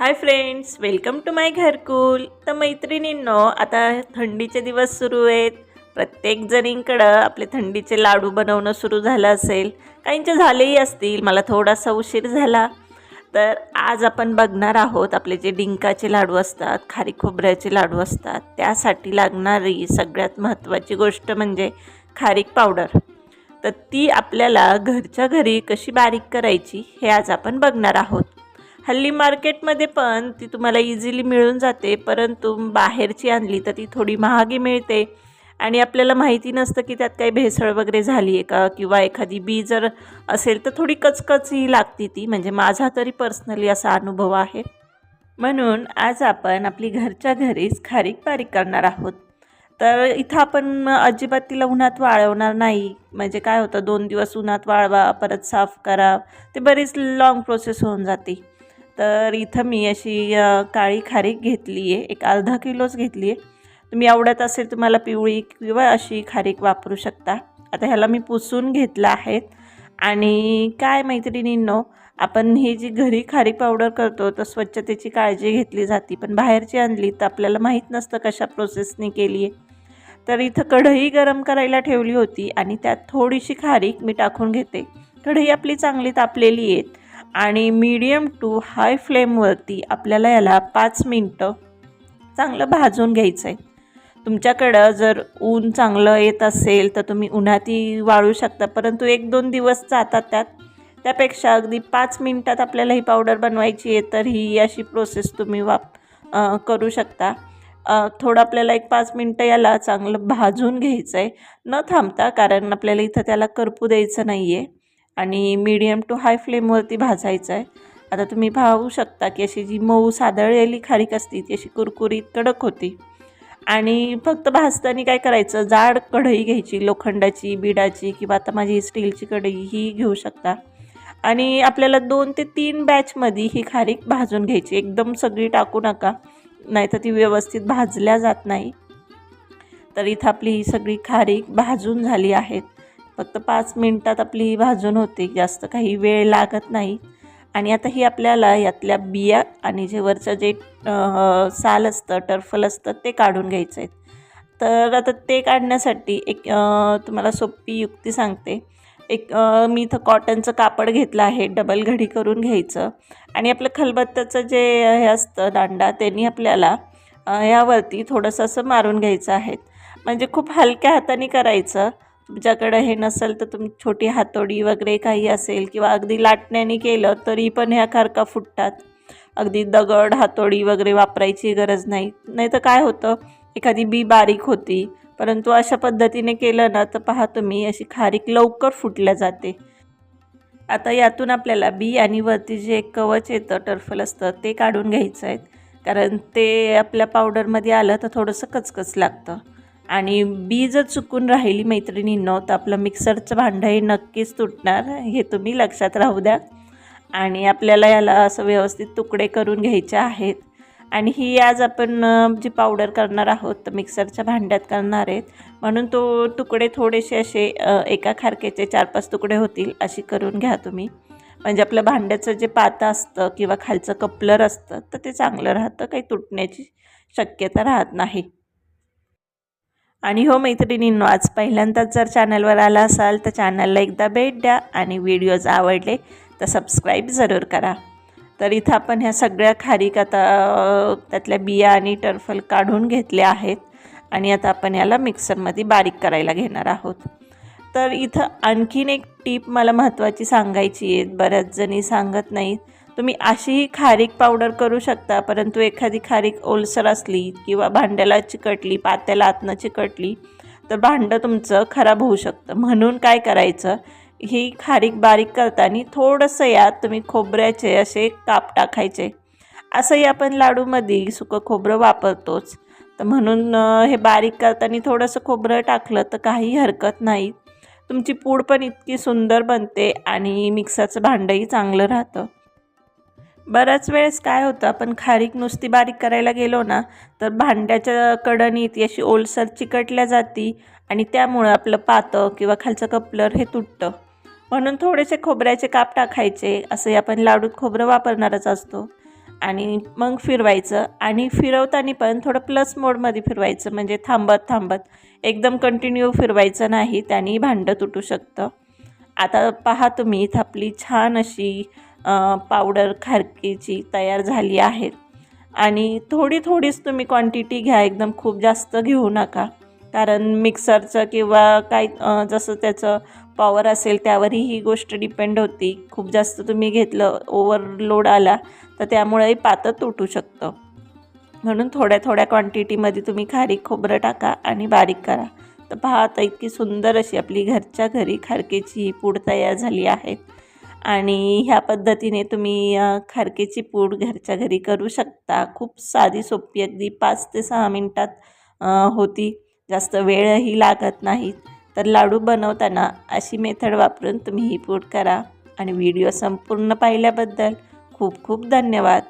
Hi friends welcome to my Gharkul तर मैत्रिणींनो आता थंडीचे दिवस सुरू आहेत. प्रत्येक जणींकडं आपले थंडीचे लाडू बनवणं सुरू झालं असेल. काहींचे झालेही असतील मला थोडासा उशीर झाला. तर आज आपण बघणार आहोत आपले जे डिंकाचे लाडू असतात खारी खोबऱ्याचे लाडू असतात त्यासाठी लागणारी सगळ्यात महत्त्वाची गोष्ट म्हणजे खारीक पावडर. तर ती आपल्याला घरच्या घरी कशी बारीक करायची हे आज आपण बघणार आहोत. हल्ली मार्केटमध्ये पण ती तुम्हाला इझिली मिळून जाते परंतु बाहेरची आणली तर ती थोडी महागी मिळते. आणि आपल्याला माहिती नसतं की त्यात काही भेसळ वगैरे झाली आहे का? किंवा एखादी बी जर असेल तर थोडी कचकच ही लागती ती. म्हणजे माझा तरी पर्सनली असा अनुभव आहे. म्हणून आज आपण आपली घरच्या घरीच खारीक बारीक करणार आहोत. तर इथं आपण अजिबात तिला उन्हात वाळवणार नाही. म्हणजे काय होतं दोन दिवस उन्हात वाळवा परत साफ करा. ते बरीच लाँग प्रोसेस होऊन जाते. तर इथं मी अशी काळी खारीक घेतली आहे एक अर्धा किलोच घेतली आहे तुम्ही आवडत असेल तुम्हाला पिवळी किंवा अशी खारीक वापरू शकता. आता ह्याला मी पुसून घेतलं आहेत. आणि काय मैत्रिणींनो आपण ही जी घरी खारीक पावडर करतो तर स्वच्छतेची काळजी घेतली जाते. पण बाहेरची आणली तर आपल्याला माहीत नसतं कशा प्रोसेसने केली आहे तर इथं कढई गरम करायला ठेवली होती आणि त्यात थोडीशी खारीक मी टाकून घेते. कढई आपली चांगली तापलेली आहेत आणि मीडियम टू हाय फ्लेमवरती आपल्याला याला पाच मिनटं चांगलं भाजून घ्यायचं आहे तुमच्याकडं जर ऊन चांगलं येत असेल तर तुम्ही उन्हातही वाळू शकता परंतु एक दोन दिवस जातात त्यात. त्यापेक्षा अगदी पाच मिनटात आपल्याला ही पावडर बनवायची आहे तर ही अशी प्रोसेस तुम्ही वाप करू शकता. थोडं आपल्याला एक पाच मिनटं याला चांगलं भाजून घ्यायचं आहे न थांबता कारण आपल्याला इथं त्याला करपू द्यायचं नाही आहे आणि मीडियम टू हाय फ्लेमवरती भाजायचं आहे. आता तुम्ही पाहू शकता की अशी जी मऊ सादळलेली खारीक असती ती अशी कुरकुरीत कडक होती. आणि फक्त भाजताना काय करायचं? जाड कढई घ्यायची लोखंडाची बिडाची किंवा आता माझी स्टीलची कढई ही घेऊ शकता. आणि आपल्याला दोन ते तीन बॅचमध्ये ही खारीक भाजून घ्यायची. एकदम सगळी टाकू नका नाहीतर ती व्यवस्थित भाजल्या जात नाही. तर इथं आपली ही सगळी खारीक भाजून झाली आहेत फक्त पाच मिनटात आपली ही भाजून होते जास्त काही वेळ लागत नाही. आणि आता ही आपल्याला यातल्या बिया आणि जे वरचं जे साल असतं टर्फल असतं ते काढून घ्यायचं आहे तर आता ते काढण्यासाठी एक तुम्हाला सोपी युक्ती सांगते. एक मी इथं कॉटनचं कापड घेतलं आहे डबल घडी करून घ्यायचं. आणि आपलं खलबत्त्याचं जे हे असतं दांडा त्यांनी आपल्याला ह्यावरती यावरती थोडंसं असं मारून घ्यायचं आहे. म्हणजे खूप हलक्या हाताने करायचं. तुमच्याकडं हे नसेल तर तुम्ही छोटी हातोडी वगैरे काही असेल किंवा अगदी लाटण्याने केलं तरी पण ह्या खारका फुटतात. अगदी दगड हातोडी वगैरे वापरायची गरज नाही. नाही तर काय होतं? एखादी बी बारीक होती. परंतु अशा पद्धतीने केलं ना तर पहा तुम्ही अशी खारीक लवकर फुटल्या जाते. आता यातून आपल्याला बी आणि वरती जे एक कवच येतं टर्फल असतं ते काढून घ्यायचं आहे. कारण ते आपल्या पावडरमध्ये आलं तर थोडंसं कचकच लागतं. आणि बी जर चुकून राहिली मैत्रिणींनो तर आपलं मिक्सरचं भांडं हे नक्कीच तुटणार. हे तुम्ही लक्षात राहू द्या. आणि आपल्याला याला असं व्यवस्थित तुकडे करून घ्यायचे आहेत. आणि ही आज आपण जी पावडर करणार आहोत तर मिक्सरच्या भांड्यात करणार आहेत. म्हणून तो तुकडे थोडेसे असे एका खारकेचे चार पाच तुकडे होतील अशी करून घ्या तुम्ही. म्हणजे आपलं भांड्याचं जे पातं असतं किंवा खालचं कपलर असतं तर ते चांगलं राहतं. काही तुटण्याची शक्यता राहत नाही. आणि हो मैत्रिणींनो आज पहिल्यांदाच जर चॅनलवर आला असाल तर चॅनलला एकदा भेट द्या आणि व्हिडिओज आवडले तर सबस्क्राईब जरूर करा. तर इथं आपण ह्या सगळ्या खारीक आता त्यातल्या बिया आणि टर्फल काढून घेतल्या आहेत आणि आता आपण याला मिक्सरमध्ये बारीक करायला घेणार आहोत. तर इथं आणखीन एक टीप मला महत्त्वाची सांगायची आहे. बऱ्याच जणी सांगत नाहीत तुम्ही अशीही खारीक पावडर करू शकता परंतु एखादी खारीक ओलसर असली किंवा भांड्याला चिकटली पात्याला आतनं चिकटली तर भांडं तुमचं खराब होऊ शकतं. म्हणून काय करायचं? ही खारीक बारीक करताना थोडंसं यात तुम्ही खोबऱ्याचे असे काप टाकायचे. असंही आपण लाडूमध्ये सुकं खोबरं वापरतोच. तर म्हणून हे बारीक करताना थोडंसं खोबरं टाकलं तर काही हरकत नाही. तुमची पूड पण इतकी सुंदर बनते आणि मिक्सरचं भांडंही चांगलं राहतं. बऱ्याच वेळेस काय होतं आपण खारीक नुसती बारीक करायला गेलो ना तर भांड्याच्या कडणी ती अशी ओलसर चिकटल्या जाती आणि त्यामुळं आपलं पातं किंवा खालचं कपलर हे तुटतं. म्हणून थोडेसे खोबऱ्याचे काप टाकायचे असे आपण लाडूत खोबरं वापरणारच असतो. आणि मग फिरवायचं आणि फिरवताना पण थोडं प्लस मोडमध्ये फिरवायचं म्हणजे थांबत थांबत. एकदम कंटिन्यू फिरवायचं नाही त्याने भांडं तुटू शकतं. आता पहा तुम्ही इथं आपली छान अशी पावडर खारकीची तयार झाली आहे. आणि थोडी थोडीच तुम्ही क्वांटिटी घ्या एकदम खूप जास्त घेऊ नका. कारण मिक्सरचं किंवा काय जसं त्याचं पॉवर असेल त्यावरही ही गोष्ट डिपेंड होती. खूप जास्त तुम्ही घेतलं ओव्हरलोड आला तर त्यामुळे पातं तुटू शकतं. म्हणून थोड्या थोड्या क्वांटिटीमध्ये तुम्ही खारीक खोबरं टाका आणि बारीक करा. तर पहा आता इतकी सुंदर अशी आपली घरच्या घरी खारकेची ही पूड तयार झाली आहे. आणि ह्या पद्धतीने तुम्ही खारकेची पूड घरच्या घरी करू शकता. खूप साधी सोपी अगदी पाच ते सहा मिनटात होती. जास्त वेळही लागत नाही. तर लाडू बनवताना अशी मेथड वापरून तुम्ही ही पूड करा. आणि व्हिडिओ संपूर्ण पाहिल्याबद्दल खूप खूप धन्यवाद.